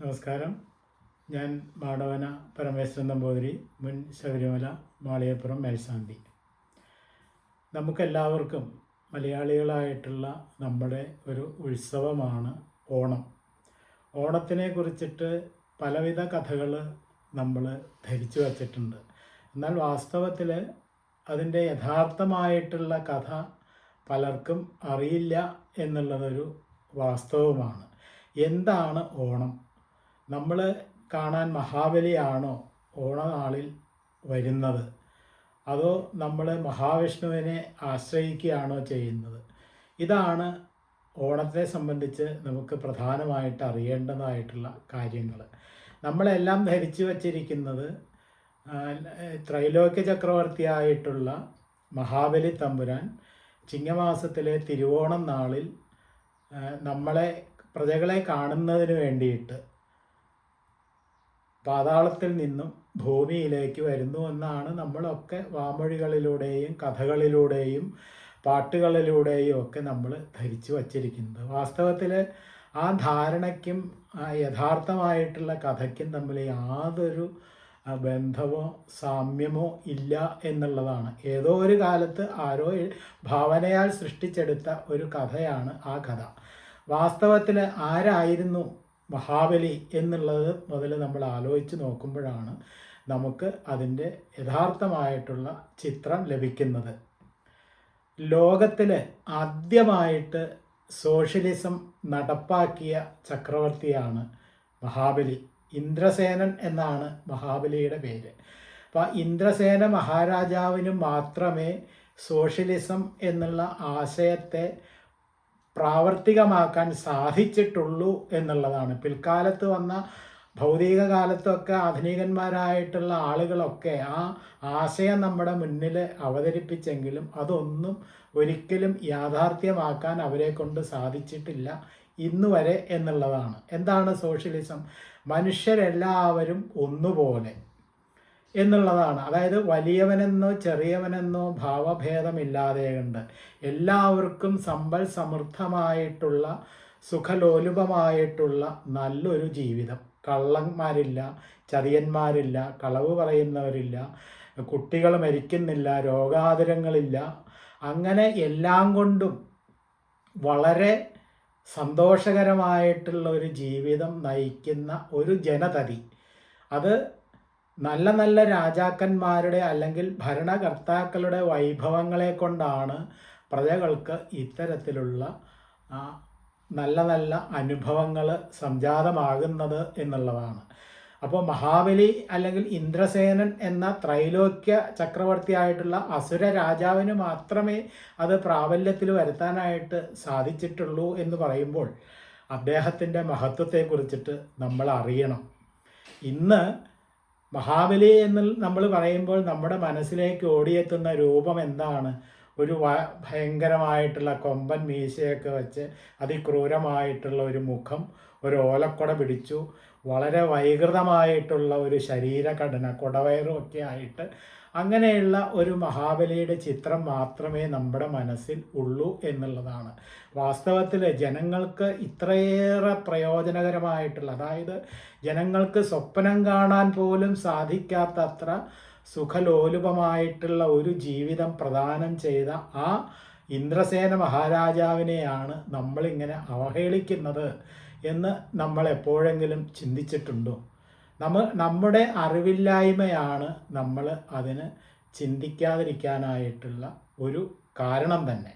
നമസ്കാരം. ഞാൻ മാടവന പരമേശ്വരൻ നമ്പൂതിരി മുൻ ശബരിമല മാളിയപ്പുറം മേൽശാന്തി. നമുക്കെല്ലാവർക്കും മലയാളികളായിട്ടുള്ള നമ്മുടെ ഒരു ഉത്സവമാണ് ഓണം. ഓണത്തിനെ കുറിച്ചിട്ട് പലവിധ കഥകൾ നമ്മൾ ധരിച്ചു വച്ചിട്ടുണ്ട്. എന്നാൽ വാസ്തവത്തിൽ അതിന്റെ യഥാർത്ഥമായിട്ടുള്ള കഥ പലർക്കും അറിയില്ല എന്നുള്ളതൊരു വാസ്തവമാണ്. എന്താണ് ഓണം? നമ്മൾ കാണാൻ മഹാബലിയാണോ ഓണനാളിൽ വരുന്നത്? അതോ നമ്മൾ മഹാവിഷ്ണുവിനെ ആശ്രയിക്കുകയാണോ ചെയ്യുന്നത്? ഇതാണ് ഓണത്തെ സംബന്ധിച്ച് നമുക്ക് പ്രധാനമായിട്ട് അറിയേണ്ടതായിട്ടുള്ള കാര്യങ്ങൾ നമ്മളെല്ലാം ധരിച്ചു വച്ചിരിക്കുന്നത് ത്രൈലോക്യ ചക്രവർത്തിയായിട്ടുള്ള മഹാബലി തമ്പുരാൻ ചിങ്ങമാസത്തിലെ തിരുവോണം നാളിൽ നമ്മളെ പ്രജകളെ കാണുന്നതിന് വേണ്ടിയിട്ട് പാതാളത്തിൽ നിന്നും ഭൂമിയിലേക്ക് വരുന്നു എന്നാണ് നമ്മളൊക്കെ വാമൊഴികളിലൂടെയും കഥകളിലൂടെയും പാട്ടുകളിലൂടെയും ഒക്കെ നമ്മൾ ധരിച്ചു വച്ചിരിക്കുന്നത്. വാസ്തവത്തിൽ ആ ധാരണയ്ക്കും യഥാർത്ഥമായിട്ടുള്ള കഥയ്ക്കും തമ്മിൽ യാതൊരു ബന്ധമോ സാമ്യമോ ഇല്ല എന്നുള്ളതാണ്. ഏതോ ഒരു കാലത്ത് ആരോ ഭാവനയാൽ സൃഷ്ടിച്ചെടുത്ത ഒരു കഥയാണ് ആ കഥ. വാസ്തവത്തിൽ ആരായിരുന്നു മഹാബലി എന്നുള്ളത് മുതൽ നമ്മൾ ആലോചിച്ച് നോക്കുമ്പോഴാണ് നമുക്ക് അതിന്റെ യഥാർത്ഥമായിട്ടുള്ള ചിത്രം ലഭിക്കുന്നത്. ലോകത്തിൽ ആദ്യമായിട്ട് സോഷ്യലിസം നടപ്പാക്കിയ ചക്രവർത്തിയാണ് മഹാബലി. ഇന്ദ്രസേനൻ എന്നാണ് മഹാബലിയുടെ പേര്. അപ്പോൾ ഇന്ദ്രസേന മഹാരാജാവിന് മാത്രമേ സോഷ്യലിസം എന്നുള്ള ആശയത്തെ പ്രാവർത്തികമാക്കാൻ സാധിച്ചിട്ടുള്ളൂ എന്നുള്ളതാണ്. പിൽക്കാലത്ത് വന്ന ഭൗതിക കാലത്തൊക്കെ ആധുനികന്മാരായിട്ടുള്ള ആളുകളൊക്കെ ആ ആശയം നമ്മുടെ മുന്നിൽ അവതരിപ്പിച്ചെങ്കിലും അതൊന്നും ഒരിക്കലും യാഥാർത്ഥ്യമാക്കാൻ അവരെ കൊണ്ട് സാധിച്ചിട്ടില്ല ഇന്നുവരെ എന്നുള്ളതാണ്. എന്താണ് സോഷ്യലിസം? മനുഷ്യരെല്ലാവരും ഒന്നുപോലെ. എന്നുള്ളതാണ്. അതായത് വലിയവനെന്നോ ചെറിയവനെന്നോ ഭാവഭേദമില്ലാതെ ഉണ്ട് എല്ലാവർക്കും സമ്പൽ സമൃദ്ധമായിട്ടുള്ള സുഖലോലുപമായിട്ടുള്ള നല്ലൊരു ജീവിതം. കള്ളന്മാരില്ല ചതിയന്മാരില്ല കളവ് പറയുന്നവരില്ല കുട്ടികൾ മരിക്കുന്നില്ല രോഗാതുരങ്ങളില്ല. അങ്ങനെ എല്ലാം കൊണ്ടും വളരെ സന്തോഷകരമായിട്ടുള്ള ഒരു ജീവിതം നയിക്കുന്ന ഒരു ജനതതി. അത് നല്ല നല്ല രാജാക്കന്മാരുടെ അല്ലെങ്കിൽ ഭരണകർത്താക്കളുടെ വൈഭവങ്ങളെ കൊണ്ടാണ് പ്രജകൾക്ക് ഇത്തരത്തിലുള്ള നല്ല നല്ല അനുഭവങ്ങൾ സംജാതമാകുന്നത് എന്നുള്ളതാണ്. അപ്പോൾ മഹാബലി അല്ലെങ്കിൽ ഇന്ദ്രസേനൻ എന്ന ത്രൈലോക്യ ചക്രവർത്തിയായിട്ടുള്ള അസുര രാജാവിന് മാത്രമേ അത് പ്രാബല്യത്തിൽ വരുത്താനായിട്ട് സാധിച്ചിട്ടുള്ളൂ എന്ന് പറയുമ്പോൾ അദ്ദേഹത്തിന്റെ മഹത്വത്തെക്കുറിച്ചിട്ട് നമ്മൾ അറിയണം. ഇന്ന് മഹാബലി എന്ന് നമ്മൾ പറയുമ്പോൾ നമ്മുടെ മനസ്സിലേക്ക് ഓടിയെത്തുന്ന രൂപം എന്താണ്? ഒരു ഭയങ്കരമായിട്ടുള്ള കൊമ്പൻ മീശയൊക്കെ വെച്ച് അതിക്രൂരമായിട്ടുള്ള ഒരു മുഖം ഒരു ഓലക്കുട പിടിച്ചു. വളരെ വൈകൃതമായിട്ടുള്ള ഒരു ശരീരഘടന കുടവയറും ഒക്കെ ആയിട്ട് അങ്ങനെയുള്ള ഒരു മഹാബലിയുടെ ചിത്രം മാത്രമേ നമ്മുടെ മനസ്സിൽ ഉള്ളൂ എന്നുള്ളതാണ്. വാസ്തവത്തിൽ ജനങ്ങൾക്ക് ഇത്രയേറെ പ്രയോജനകരമായിട്ടുള്ള അതായത് ജനങ്ങൾക്ക് സ്വപ്നം കാണാൻ പോലും സാധിക്കാത്തത്ര സുഖലോലുപമായിട്ടുള്ള ഒരു ജീവിതം പ്രദാനം ചെയ്ത ആ ഇന്ദ്രസേന മഹാരാജാവിനെയാണ് നമ്മളിങ്ങനെ അവഹേളിക്കുന്നത്. എന്ന് നമ്മൾ എപ്പോഴെങ്കിലും ചിന്തിച്ചിട്ടുണ്ടോ? നമ്മൾ നമ്മുടെ അറിവില്ലായ്മയാണ് നമ്മൾ അതിന് ചിന്തിക്കാതിരിക്കാനായിട്ടുള്ള ഒരു കാരണം തന്നെ.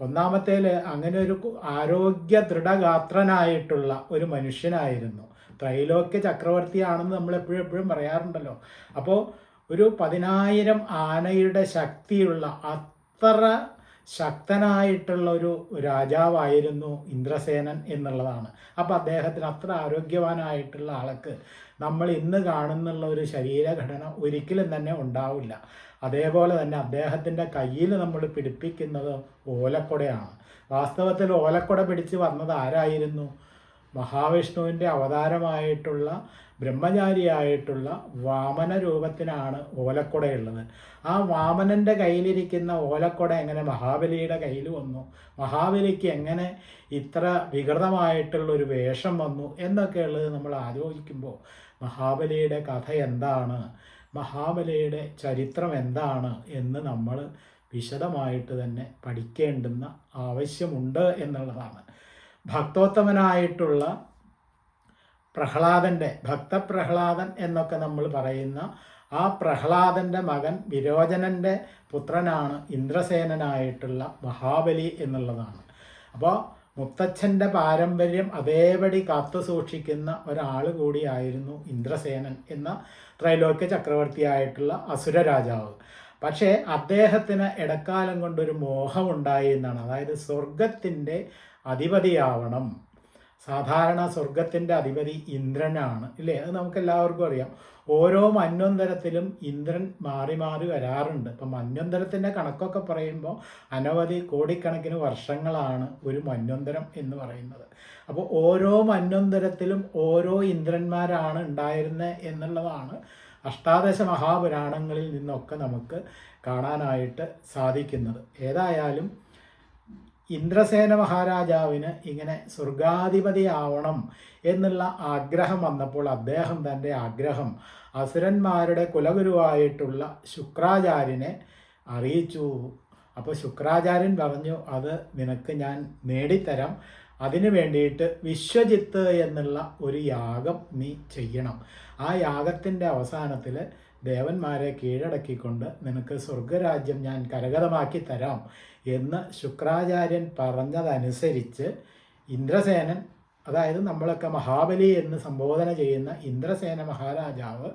ഒന്നാമത്തേൽ അങ്ങനെ ഒരു ആരോഗ്യ ദൃഢഗാത്രനായിട്ടുള്ള ഒരു മനുഷ്യനായിരുന്നു. ത്രൈലോക്യ ചക്രവർത്തിയാണെന്ന് നമ്മൾ എപ്പോഴും എപ്പോഴും പറയാറുണ്ടല്ലോ. അപ്പോൾ ഒരു പതിനായിരം ആനയുടെ ശക്തിയുള്ള അത്ര ശക്തനായിട്ടുള്ള ഒരു രാജാവായിരുന്നു ഇന്ദ്രസേനൻ എന്നുള്ളതാണ്. അപ്പോൾ അദ്ദേഹത്തിന് അത്ര ആരോഗ്യവാനായിട്ടുള്ള ആൾക്ക് നമ്മൾ ഇന്ന് കാണുന്നുള്ള ഒരു ശരീരഘടന ഒരിക്കലും തന്നെ ഉണ്ടാവില്ല. അതേപോലെ തന്നെ അദ്ദേഹത്തിന്റെ കയ്യിൽ നമ്മൾ പിടിപ്പിക്കുന്നത് ഓലക്കൊടയാണ്. വാസ്തവത്തിൽ ഓലക്കൊട പിടിച്ച് വന്നത് ആരായിരുന്നു? മഹാവിഷ്ണുവിന്റെ അവതാരമായിട്ടുള്ള ബ്രഹ്മചാരിയായിട്ടുള്ള വാമന രൂപത്തിനാണ് ഓലക്കുടയുള്ളത്. ആ വാമനന്റെ കയ്യിലിരിക്കുന്ന ഓലക്കുട എങ്ങനെ മഹാബലിയുടെ കയ്യിൽ വന്നു? മഹാബലിക്ക് എങ്ങനെ ഇത്ര വികൃതമായിട്ടുള്ളൊരു വേഷം വന്നു? എന്നൊക്കെയുള്ളത് നമ്മൾ ആലോചിക്കുമ്പോൾ മഹാബലിയുടെ കഥ എന്താണ്? മഹാബലിയുടെ ചരിത്രം എന്താണ്? എന്ന് നമ്മൾ വിശദമായിട്ട് തന്നെ പഠിക്കേണ്ടുന്ന ആവശ്യമുണ്ട് എന്നുള്ളതാണ്. ഭക്തോത്തമനായിട്ടുള്ള പ്രഹ്ലാദന്റെ ഭക്തപ്രഹ്ലാദൻ എന്നൊക്കെ നമ്മൾ പറയുന്ന ആ പ്രഹ്ലാദന്റെ മകൻ വിരോചനന്റെ പുത്രനാണ് ഇന്ദ്രസേനനായിട്ടുള്ള മഹാബലി എന്നുള്ളതാണ്. അപ്പോൾ മുത്തച്ഛന്റെ പാരമ്പര്യം അതേപടി കാത്തു സൂക്ഷിക്കുന്ന ഒരാൾ കൂടിയായിരുന്നു ഇന്ദ്രസേനൻ എന്ന ത്രൈലോക്യ ചക്രവർത്തിയായിട്ടുള്ള അസുര രാജാവ്. പക്ഷേ അദ്ദേഹത്തിന് ഇടക്കാലം കൊണ്ടൊരു മോഹമുണ്ടായി എന്നാണ്. അതായത് സ്വർഗത്തിന്റെ അധിപതിയാവണം. സാധാരണ സ്വർഗത്തിന്റെ അധിപതി ഇന്ദ്രനാണ് ഇല്ലേ? അത് നമുക്ക് എല്ലാവർക്കും അറിയാം. ഓരോ മന്വന്തരത്തിലും ഇന്ദ്രൻ മാറി മാറി വരാറുണ്ട്. ഇപ്പം മന്വന്തരത്തിന്റെ കണക്കൊക്കെ പറയുമ്പോൾ അനവധി കോടിക്കണക്കിന് വർഷങ്ങളാണ് ഒരു മന്വന്തരം എന്ന് പറയുന്നത്. അപ്പോൾ ഓരോ മന്വന്തരത്തിലും ഓരോ ഇന്ദ്രന്മാരാണ് ഉണ്ടായിരുന്നത് എന്നുള്ളതാണ് അഷ്ടാദശ മഹാപുരാണങ്ങളിൽ നിന്നൊക്കെ നമുക്ക് കാണാനായിട്ട് സാധിക്കുന്നത്. ഏതായാലും ഇന്ദ്രസേന മഹാരാജാവിന് ഇങ്ങനെ സ്വർഗാധിപതിയാവണം എന്നുള്ള ആഗ്രഹം വന്നപ്പോൾ അദ്ദേഹം തന്റെ ആഗ്രഹം അസുരന്മാരുടെ കുലഗുരുവായിട്ടുള്ള ശുക്രാചാര്യനെ അറിയിച്ചു. അപ്പോൾ ശുക്രാചാര്യൻ പറഞ്ഞു അത് നിനക്ക് ഞാൻ നേടിത്തരാം. അതിനു വേണ്ടിയിട്ട് വിശ്വജിത്ത് എന്നുള്ള ഒരു യാഗം നീ ചെയ്യണം. ആ യാഗത്തിന്റെ അവസാനത്തിൽ ദേവന്മാരെ കീഴടക്കിക്കൊണ്ട് നിനക്ക് സ്വർഗരാജ്യം ഞാൻ കരകതമാക്കി തരാം. എന്ന് ശുക്രാചാര്യൻ പറഞ്ഞതനുസരിച്ച് ഇന്ദ്രസേനൻ അതായത് നമ്മളൊക്കെ മഹാബലി എന്ന് സംബോധന ചെയ്യുന്ന ഇന്ദ്രസേന മഹാരാജാവ്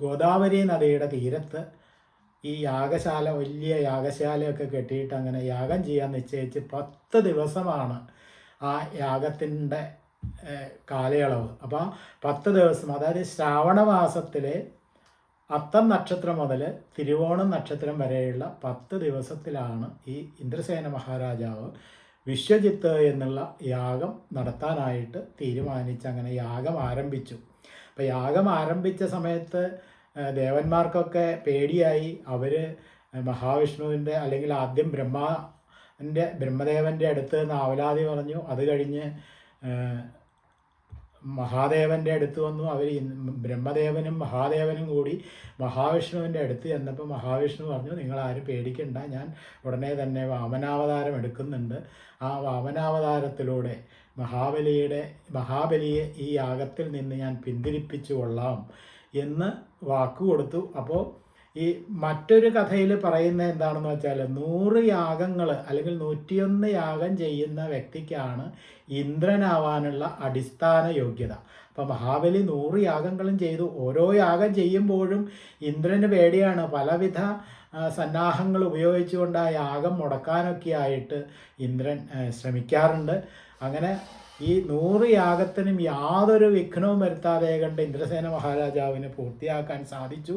ഗോദാവരി നദിയുടെ തീരത്ത് ഈ യാഗശാല വലിയ യാഗശാലയൊക്കെ കെട്ടിയിട്ട് അങ്ങനെ യാഗം ചെയ്യാൻ നിശ്ചയിച്ച് പത്ത് ദിവസമാണ് ആ യാഗത്തിന്റെ കാലയളവ്. അപ്പോൾ പത്ത് ദിവസം അതായത് ശ്രാവണമാസത്തിലെ അത്തം നക്ഷത്രം മുതൽ തിരുവോണം നക്ഷത്രം വരെയുള്ള പത്ത് ദിവസത്തിലാണ് ഈ ഇന്ദ്രസേന മഹാരാജാവ് വിശ്വജിത്ത് എന്നുള്ള യാഗം നടത്താനായിട്ട് തീരുമാനിച്ച് അങ്ങനെ യാഗം ആരംഭിച്ചു. അപ്പോൾ യാഗം ആരംഭിച്ച സമയത്ത് ദേവന്മാർക്കൊക്കെ പേടിയായി. അവർ മഹാവിഷ്ണുവിന്റെ അല്ലെങ്കിൽ ആദ്യം ബ്രഹ്മാന്റെ ബ്രഹ്മദേവന്റെ അടുത്ത് നിന്ന് ആവലാതി പറഞ്ഞു. അത് കഴിഞ്ഞ് മഹാദേവന്റെ അടുത്ത് വന്നു. അവർ ബ്രഹ്മദേവനും മഹാദേവനും കൂടി മഹാവിഷ്ണുവിന്റെ അടുത്ത് ചെന്നപ്പോൾ മഹാവിഷ്ണു പറഞ്ഞു നിങ്ങൾ ആരും പേടിക്കണ്ട. ഞാൻ ഉടനെ തന്നെ വാമനാവതാരം എടുക്കുന്നുണ്ട്. ആ വാമനാവതാരത്തിലൂടെ മഹാബലിയുടെ മഹാബലിയെ ഈ യാഗത്തിൽ നിന്ന് ഞാൻ പിന്തിരിപ്പിച്ചു കൊള്ളാം എന്ന് വാക്ക് കൊടുത്തു. അപ്പോൾ ഈ മറ്റൊരു കഥയിൽ പറയുന്ന എന്താണെന്ന് വെച്ചാൽ നൂറ് യാഗങ്ങൾ അല്ലെങ്കിൽ നൂറ്റിയൊന്ന് യാഗം ചെയ്യുന്ന വ്യക്തിക്കാണ് ഇന്ദ്രനാവാനുള്ള അടിസ്ഥാന യോഗ്യത. അപ്പം മഹാബലി നൂറ് യാഗങ്ങളും ചെയ്തു. ഓരോ യാഗം ചെയ്യുമ്പോഴും ഇന്ദ്രന് പേടിയാണ്. പലവിധ സന്നാഹങ്ങൾ ഉപയോഗിച്ചുകൊണ്ട് ആ യാഗം മുടക്കാനൊക്കെ ആയിട്ട് ഇന്ദ്രൻ ശ്രമിക്കാറുണ്ട്. അങ്ങനെ ഈ നൂറ് യാഗത്തിനും യാതൊരു വിഘ്നവും വരുത്താതെ കണ്ട് ഇന്ദ്രസേന മഹാരാജാവിന് പൂർത്തിയാക്കാൻ സാധിച്ചു.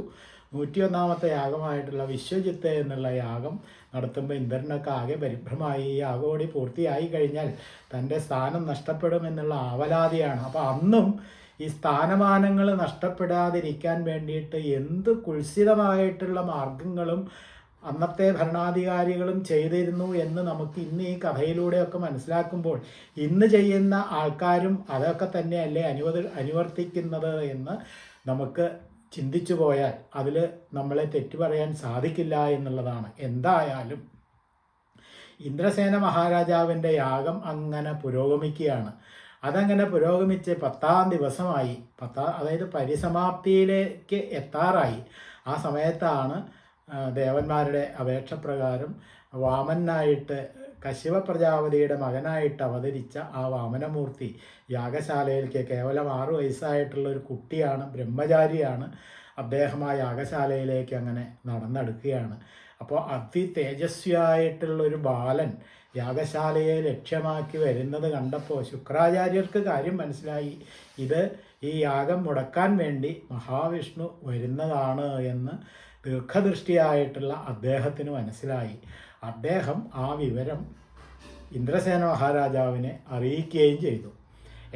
നൂറ്റിയൊന്നാമത്തെ യാഗമായിട്ടുള്ള വിശ്വജിത്ത് എന്നുള്ള യാഗം നടത്തുമ്പോൾ ഇന്ദ്രനൊക്കെ ആകെ പരിഭ്രമായി ഈ യാഗോടി പൂർത്തിയായി കഴിഞ്ഞാൽ തന്റെ സ്ഥാനം നഷ്ടപ്പെടുമെന്നുള്ള ആവലാതിയാണ്. അപ്പോൾ അന്നും ഈ സ്ഥാനമാനങ്ങൾ നഷ്ടപ്പെടാതിരിക്കാൻ വേണ്ടിയിട്ട് എന്ത് കുൽസിതമായിട്ടുള്ള മാർഗങ്ങളും അന്നത്തെ ഭരണാധികാരികളും ചെയ്തിരുന്നു എന്ന് നമുക്ക് ഇന്ന് ഈ കഥയിലൂടെയൊക്കെ മനസ്സിലാക്കുമ്പോൾ ഇന്ന് ചെയ്യുന്ന ആൾക്കാരും അതൊക്കെ തന്നെയല്ലേ അനുവദ അനുവർത്തിക്കുന്നത് എന്ന് നമുക്ക് ചിന്തിച്ചു പോയാൽ അതിൽ നമ്മളെ തെറ്റു പറയാൻ സാധിക്കില്ല എന്നുള്ളതാണ്. എന്തായാലും ഇന്ദ്രസേന മഹാരാജാവിന്റെ യാഗം അങ്ങനെ പുരോഗമിക്കുകയാണ്. അതങ്ങനെ പുരോഗമിച്ച് പത്താം ദിവസമായി പത്താം അതായത് പരിസമാപ്തിയിലേക്ക് എത്താറായി. ആ സമയത്താണ് ദേവന്മാരുടെ അപേക്ഷ പ്രകാരം വാമനായിട്ട് കശ്യപ പ്രജാപതിയുടെ മകനായിട്ട് അവതരിച്ച ആ വാമനമൂർത്തി യാഗശാലയിലേക്ക് കേവലം ആറു വയസ്സായിട്ടുള്ള ഒരു കുട്ടിയാണ് ബ്രഹ്മചാരിയാണ്. അദ്ദേഹം ആ യാഗശാലയിലേക്ക് അങ്ങനെ നടന്നെടുക്കുകയാണ്. അപ്പോൾ അതി തേജസ്വിയായിട്ടുള്ള ഒരു ബാലൻ യാഗശാലയെ ലക്ഷ്യമാക്കി വരുന്നത് കണ്ടപ്പോൾ ശുക്രാചാര്യർക്ക് കാര്യം മനസ്സിലായി. ഇത് ഈ യാഗം മുടക്കാൻ വേണ്ടി മഹാവിഷ്ണു വരുന്നതാണ് എന്ന് ദീർഘദൃഷ്ടിയായിട്ടുള്ള അദ്ദേഹത്തിന് മനസ്സിലായി. അദ്ദേഹം ആ വിവരം ഇന്ദ്രസേന മഹാരാജാവിനെ അറിയിക്കുകയും ചെയ്തു.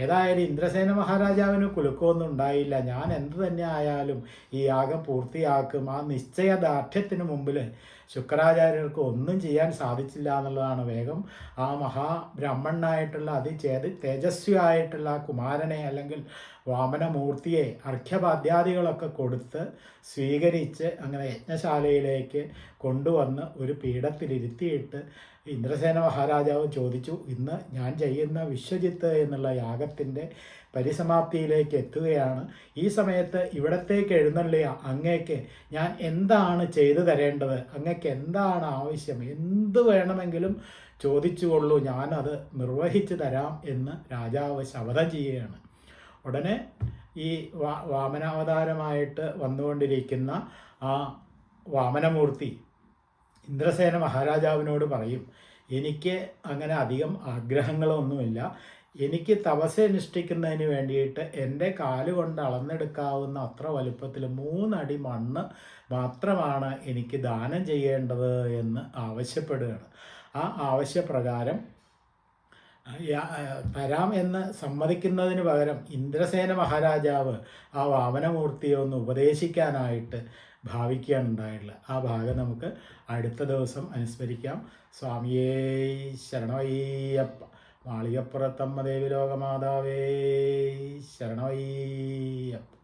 ഏതായാലും ഇന്ദ്രസേന മഹാരാജാവിന് കുലുക്കമൊന്നും ഉണ്ടായില്ല. ഞാൻ എന്ത് തന്നെ ആയാലും ഈ യാഗം പൂർത്തിയാക്കും. ആ നിശ്ചയദാർഢ്യത്തിന് മുമ്പിൽ ശുക്രാചാര്യർക്ക് ഒന്നും ചെയ്യാൻ സാധിച്ചില്ല എന്നുള്ളതാണ് വേഗം. ആ മഹാബ്രാഹ്മണനായിട്ടുള്ള അതിചേത് തേജസ്വിയായിട്ടുള്ള ആ കുമാരനെ അല്ലെങ്കിൽ വാമനമൂർത്തിയെ അർഘ്യപാദ്യാദികളൊക്കെ കൊടുത്ത് സ്വീകരിച്ച് അങ്ങനെ യജ്ഞശാലയിലേക്ക് കൊണ്ടുവന്ന് ഒരു പീഠത്തിലിരുത്തിയിട്ട് ഇന്ദ്രസേന മഹാരാജാവ് ചോദിച്ചു ഇന്ന് ഞാൻ ചെയ്യുന്ന വിശ്വജിത്ത് എന്നുള്ള യാഗത്തിന്റെ പരിസമാപ്തിയിലേക്ക് എത്തുകയാണ്. ഈ സമയത്ത് ഇവിടത്തേക്ക് എഴുന്നള്ളിയ അങ്ങേക്ക് ഞാൻ എന്താണ് ചെയ്തു തരേണ്ടത്? അങ്ങേക്ക് എന്താണ് ആവശ്യം? എന്ത് വേണമെങ്കിലും ചോദിച്ചുകൊള്ളൂ. ഞാനത് നിർവഹിച്ചു തരാം എന്ന് രാജാവ് ശപഥം ചെയ്യുകയാണ്. ഉടനെ ഈ വാമനാവതാരമായിട്ട് വന്നുകൊണ്ടിരിക്കുന്ന ആ വാമനമൂർത്തി ഇന്ദ്രസേന മഹാരാജാവിനോട് പറയും എനിക്ക് അങ്ങനെ അധികം ആഗ്രഹങ്ങളൊന്നുമില്ല. എനിക്ക് തപസ് അനുഷ്ഠിക്കുന്നതിന് വേണ്ടിയിട്ട് എന്റെ കാലുകൊണ്ട് അളന്നെടുക്കാവുന്ന അത്ര വലുപ്പത്തിൽ മൂന്നടി മണ്ണ് മാത്രമാണ് എനിക്ക് ദാനം ചെയ്യേണ്ടത് എന്ന് ആവശ്യപ്പെടുകയാണ്. ആ ആവശ്യപ്രകാരം തരാം എന്ന് സമ്മതിക്കുന്നതിന് പകരം ഇന്ദ്രസേന മഹാരാജാവ് ആ വാമനമൂർത്തിയെ ഒന്ന് ഉപദേശിക്കാനായിട്ട് ഭാവിക്കുകയാണ് ഉണ്ടായിട്ടുള്ളത്. ആ ഭാഗം നമുക്ക് അടുത്ത ദിവസം അനുസ്മരിക്കാം. സ്വാമിയേ ശരണവയ്യപ്പ മാളികപ്പുറത്തമ്മ ദേവി ലോകമാതാവേ ശരണമയ്യപ്പ.